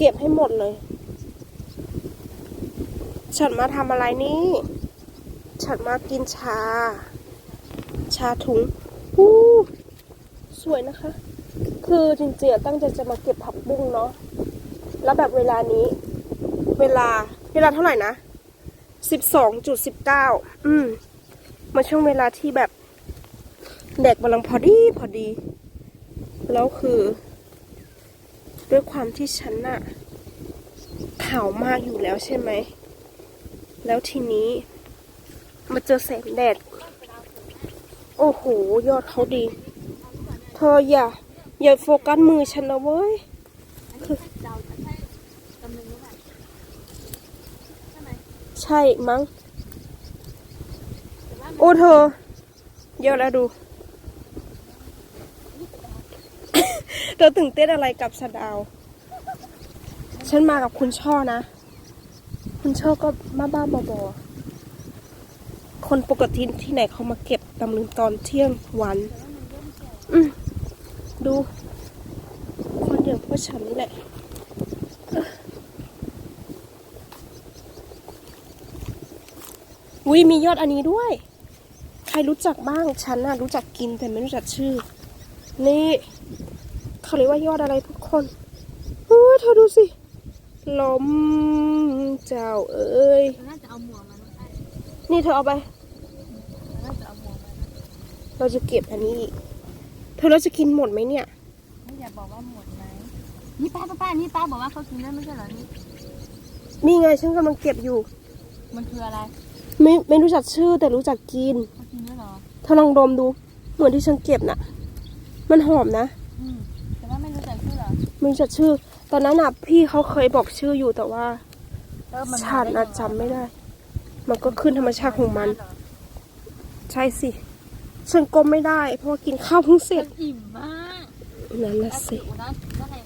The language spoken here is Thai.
เก็บให้หมดเลย ฉันมาทำอะไรนี่ ฉันมากินชา ชาถุงอู้สวยนะคะ คือจริงๆตั้งใจจะมาเก็บผักบุ้งเนาะ แล้วแบบเวลานี้ เวลา เวลาเท่าไหร่นะสิบสองจุดสิบเก้า อืมมาช่วงเวลาที่แบบแดดกำลังพอดีพอดี แล้วคือ ด้วยความที่ฉันน่ะขาวมากอยู่แล้วใช่ไหม แล้วทีนี้มาเจอแสงแดด โอ้โห ยอดเขาดี เธออย่า อย่าโฟกัสมือฉันนะเว้ยใช่มั้ง โอ้เธอ เยอะแล้วดู เธอตื่นเต้นอะไรกับสะดาว ฉันมากับคุณช่อนะ คุณช่อก็บ้าบ้าบอๆคนปกติที่ไหนเขามาเก็บตำลึงตอนเที่ยงวันอืมดู คนอย่างพวกฉันนี่แหละอุ้ยมียอดอันนี้ด้วย ใครรู้จักบ้าง ฉันน่ะรู้จักกินแต่ไม่รู้จักชื่อ นี่ เขาเรียกว่ายอดอะไรทุกคนโอ้ยเธอดูสิลมเจ้าเอ้ยน่าจะเอาหมวกมานะนี่เธอเอาไปน่าจะเอาหมวกมานะเราจะเก็บอันนี้อีกเธอเราจะกินหมดไหมเนี่ยไม่อยากบอกว่าหมดไหมนี่ป้าป้าป้านี่ป้าบอกว่าเขากินได้ไม่ใช่เหรอนี่นี่ไงฉันกำลังเก็บอยู่ มันคืออะไร ไม่ไม่รู้จักชื่อแต่รู้จักกินเขากินด้วยเหรอเธอลองดมดู เหมือนที่ฉันเก็บน่ะ มันหอมนะอืมแต่ ว่าไม่รู้จักชื่อเหรอไม่รู้จักชื่อ ตอนนั้นน่ะพี่เขาเคยบอกชื่ออยู่แต่ว่าเออมันฉันน่ะจำไม่ได้ มันก็ขึ้นธรรมชาติของมัน ใช่สิ ฉันก้มไม่ได้ เพราะว่ากินข้าวเพิ่งเสร็จ อิ่มมากนั่นน่ะสิ อุนะก็ให้